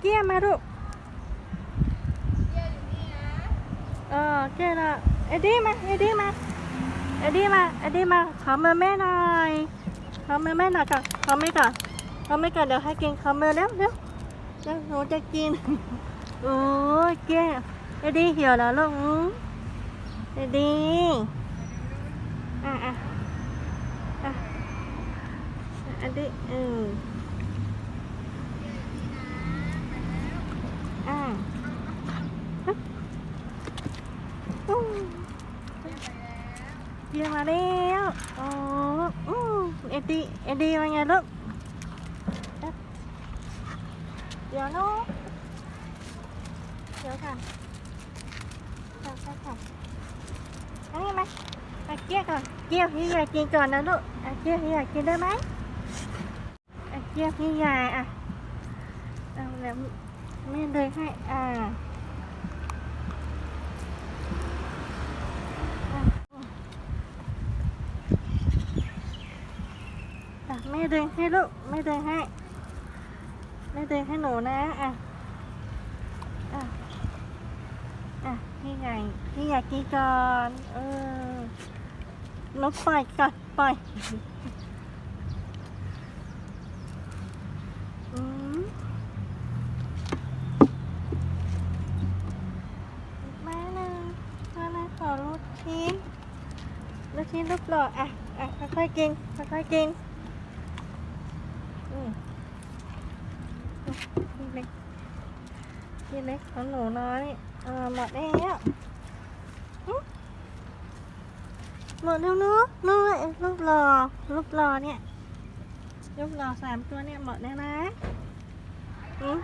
เกี้ยมาลูกเออเกี้ยละเอ็ดดี้มาเอ็ดดี้มาเอ็ดดี้มาเอ็ดดี้มาขอมือแม่หน่อยขอมือแม่หน่อยก่อนขอมือก่อนขอมือก่อนเดี๋ยวให้กินขอมือเร็วเร็วเดี๋ยวหนูจะกินโอ้ยเกี้ยเอ็ดดี้หิวแล้วลูกเอ็ดดี้อะอะอะเอ็ดดี้อืมอ่าฮึอู้ เยี่ยมมาแล้วโอ้อู้เอ็ดดี้เอ็ดดี้ว่าไงลูกเอ๊ะเดี๋ยวลูกเดี๋ยวค่ะค่ะค่ะค่ะอันนี้มามาเกี้ยวก่อนเกี้ยวพี่ใหญ่กินก่อนนะลูกอะเกี้ยวพี่ใหญ่กินได้ไหมอะเกี้ยวพี่ใหญ่อะเอาแล้วแม่เดินให้อ่าอะแม่เดินให้ลูกแม่เดินให้แม่เดินให้หนูนะอะอะอะพี่ใหญ่พี่ใหญ่กินก่อนเออหนูปล่อยก่อนปล่อยอืมมาเลยมาเลยขอลูกชิ้นลูกชิ้นลูกหล่ออะอะค่อยๆกินค่อยๆกิน พี่เล็กพี่เล็กของหนูน้อยเออหมดแล้วหมดแล้วเนาะนู่นรูปรอรูปรอเนี่ยรูปรอสามตัวเนี่ยหมดแล้วนะอืม